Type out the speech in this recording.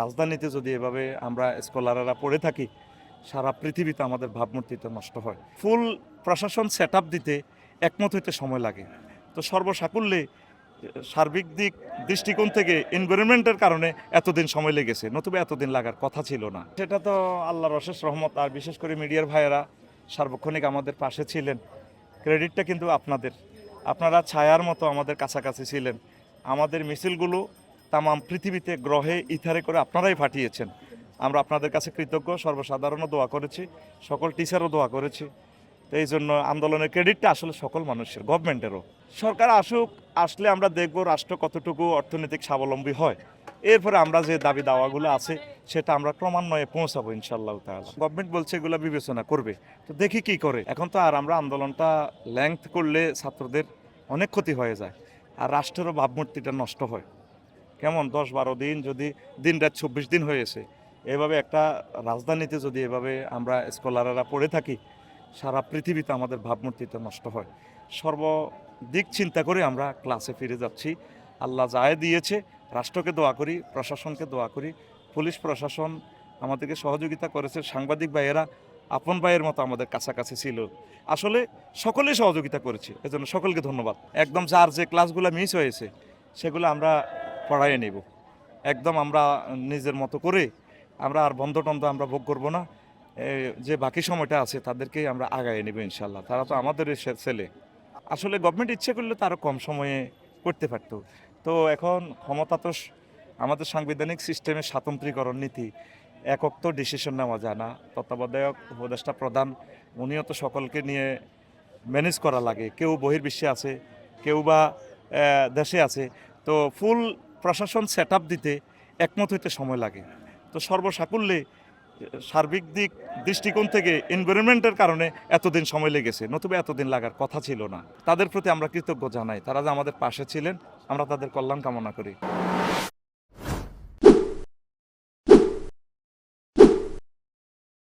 রাজধানীতে যদি এভাবে আমরা স্কলাররা পড়ে থাকি, সারা পৃথিবীতে আমাদের ভাবমূর্তিটা নষ্ট হয়। ফুল প্রশাসন সেট দিতে একমত হইতে সময় লাগে। তো সর্বসাকুল্যে, সার্বিক দিক, দৃষ্টিকোণ থেকে এনভায়রনমেন্টের কারণে এতদিন সময় লেগেছে, নতুবা এতদিন লাগার কথা ছিল না। সেটা তো আল্লাহর অশেষ রহমত, আর বিশেষ করে মিডিয়ার ভাইয়েরা সার্বক্ষণিক আমাদের পাশে ছিলেন। ক্রেডিটটা কিন্তু আপনাদের। আপনারা ছায়ার মতো আমাদের কাছাকাছি ছিলেন। আমাদের মিছিলগুলো তামাম পৃথিবীতে গ্রহে ইথারে করে আপনারাই পাঠিয়েছেন। আমরা আপনাদের কাছে কৃতজ্ঞ, সর্বসাধারণও দোয়া করেছি, সকল টিচারও দোয়া করেছি। তো এই জন্য আন্দোলনের ক্রেডিটটা আসলে সকল মানুষের গভর্নমেন্টেরও সরকার আসুক, আসলে আমরা দেখব রাষ্ট্র কতটুকু অর্থনৈতিক স্বাবলম্বী হয়। এরপরে আমরা যে দাবি দাওয়াগুলো আছে, সেটা আমরা ক্রমান্বয়ে পৌঁছাবো ইনশাল্লাহ তাআলা। গভর্নমেন্ট বলছে এগুলো বিবেচনা করবে। তো দেখি কি করে। এখন তো আর আমরা আন্দোলনটা লেংথ করলে ছাত্রদের অনেক ক্ষতি হয়ে যায়। আর রাষ্ট্রেরও ভাবমূর্তিটা নষ্ট হয়। কেমন, দশ বারো দিন যদি দিন রাত চব্বিশ দিন হয়েছে এভাবে একটা রাজধানীতে যদি এভাবে আমরা স্কলাররা পড়ে থাকি, সারা পৃথিবীতে আমাদের ভাবমূর্তিটা নষ্ট হয়। সর্বদিক চিন্তা করে আমরা ক্লাসে ফিরে যাচ্ছি। আল্লাহ যায় দিয়েছে, রাষ্ট্রকে দোয়া করি, প্রশাসনকে দোয়া করি, পুলিশ প্রশাসন আমাদেরকে সহযোগিতা করেছে, সাংবাদিক ভাইয়েরা, আপন ভাইয়ের মতো আমাদের কাছাকাছি ছিল। আসলে সকলেই সহযোগিতা করেছে, এজন্য সকলকে ধন্যবাদ। একদম যার যে ক্লাসগুলো মিস হয়েছে, সেগুলো আমরা পড়াইয়ে নেব। একদম আমরা নিজের মতো করে আমরা আর বন্ধ টন্ধ আমরা ভোগ করব না। যে বাকি সময়টা আছে তাদেরকেই আমরা আগায় নেব ইনশাল্লাহ তারা তো আমাদের ছেলে। আসলে গভর্নমেন্ট ইচ্ছে করলে তো আরও কম সময়ে করতে পারতো। তো এখন ক্ষমতা তো আমাদের সাংবিধানিক সিস্টেমের স্বাতন্ত্রীকরণ নীতি, একক তো ডিসিশন নেওয়া যায় না। তত্ত্বাবধায়ক, উপদেষ্টা প্রধান, উনিও তো সকলকে নিয়ে ম্যানেজ করা লাগে। কেউ বহির্বিশ্বে আছে, কেউ বা দেশে আছে। তো ফুল প্রশাসন সেট দিতে একমত হইতে সময় লাগে। তো সর্বসাকুল্যে সার্বিক দিক, দৃষ্টিকোণ থেকে এনভায়রনমেন্টের কারণে এতদিন সময় লেগেছে, নতুবা এতদিন লাগার কথা ছিল না। তাদের প্রতি আমরা কৃতজ্ঞ জানাই। তারা যে আমাদের পাশে ছিলেন, আমরা তাদের কল্যাণ কামনা করি।